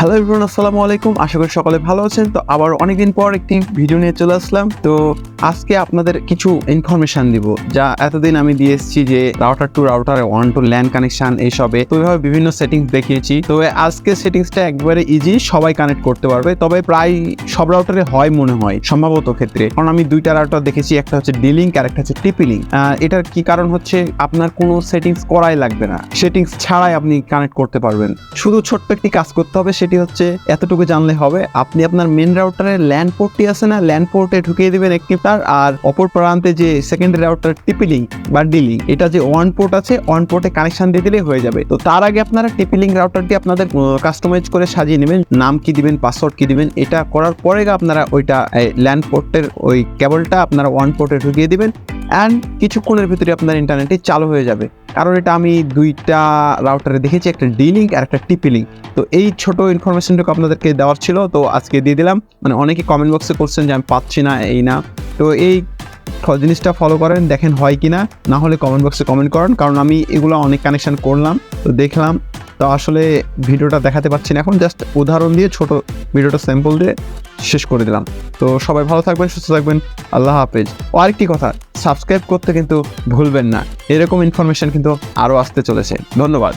Hello everyone আসসালামু আলাইকুম। আশা করি সকলে ভালো আছেন। তো আবার অনেকদিন পর একটি ভিডিও নিয়ে চলে আসলাম। তো আজকে আপনাদের কিছু ইনফরমেশন দিব, যা এতদিন আমি দিয়ে এসেছি যে router to router one to LAN connection এইসবে। তো এইভাবে বিভিন্ন সেটিংস দেখিয়েছি। তো আজকে সেটিংসটা একবারে ইজি সবাই কানেক্ট করতে পারবে। তবে প্রায় সব রাউটারে হয় মনে হয়, সম্ভবত ক্ষেত্রে। কারণ আমি দুইটা রাউটার দেখেছি, একটা হচ্ছে ডিলিঙ্ক আর একটা হচ্ছে টিপি লিঙ্ক এটার কি কারণ হচ্ছে, আপনার কোনো সেটিংস করাই লাগবে না। সেটিংস ছাড়াই আপনি কানেক্ট করতে পারবেন। শুধু ছোট্ট একটি কাজ করতে হবে সেটি হচ্ছে এতটুকু জানলে হবে, আপনি আপনার মেন রাউটারের ল্যান্ড পোর্টটি আছে না ল্যান্ড পোর্টে ঢুকিয়ে দিবেন একটি তার, আর অপর প্রান্তে যে সেকেন্ডারি রাউটার টিপি লিঙ্ক বা ডিলিং এটা যে ওয়ান পোর্ট আছে ওয়ান পোর্টে কানেকশন দিয়ে দিলে হয়ে যাবে। তো তার আগে আপনারা টিপি লিঙ্ক রাউটারটি আপনাদের কাস্টমাইজ করে সাজিয়ে নেবেন, নাম কি দিবেন পাসওয়ার্ড কি দিবেন, এটা করার পরে আপনারা ওইটা ল্যান্ড পোর্টের ওই কেবলটা আপনারা ওয়ান পোর্টে ঢুকিয়ে দিবেন। অ্যান্ড কিছুক্ষণের ভিতরে আপনার ইন্টারনেটটি চালু হয়ে যাবে। কারণ এটা আমি দুইটা রাউটারে দেখেছি, একটা ডি লিঙ্ক আর একটা টিপি লিঙ্ক তো এই ছোট ইনফরমেশনটুকু আপনাদেরকে দেওয়ার ছিল। তো আজকে দিয়ে দিলাম। মানে অনেকে কমেন্ট বক্সে করছেন যে আমি পাচ্ছি না, এই না। তো এই জিনিসটা ফলো করেন, দেখেন হয় কি না। না হলে কমেন্ট বক্সে কমেন্ট করেন, কারণ আমি এগুলো অনেক কানেকশন করলাম। তো দেখলাম। তো আসলে ভিডিওটা দেখাতে পাচ্ছি না এখন। জাস্ট উদাহরণ দিয়ে, ছোট ভিডিওটা স্যাম্পল দিয়ে শেষ করে দিলাম। তো সবাই ভালো থাকবেন, সুস্থ থাকবেন। আল্লাহ হাফেজ। ও আরেকটি কথা। সাবস্ক্রাইব করতে কিন্তু ভুলবেন না। এরকম ইনফরমেশন কিন্তু আরও আসতে চলেছে। ধন্যবাদ।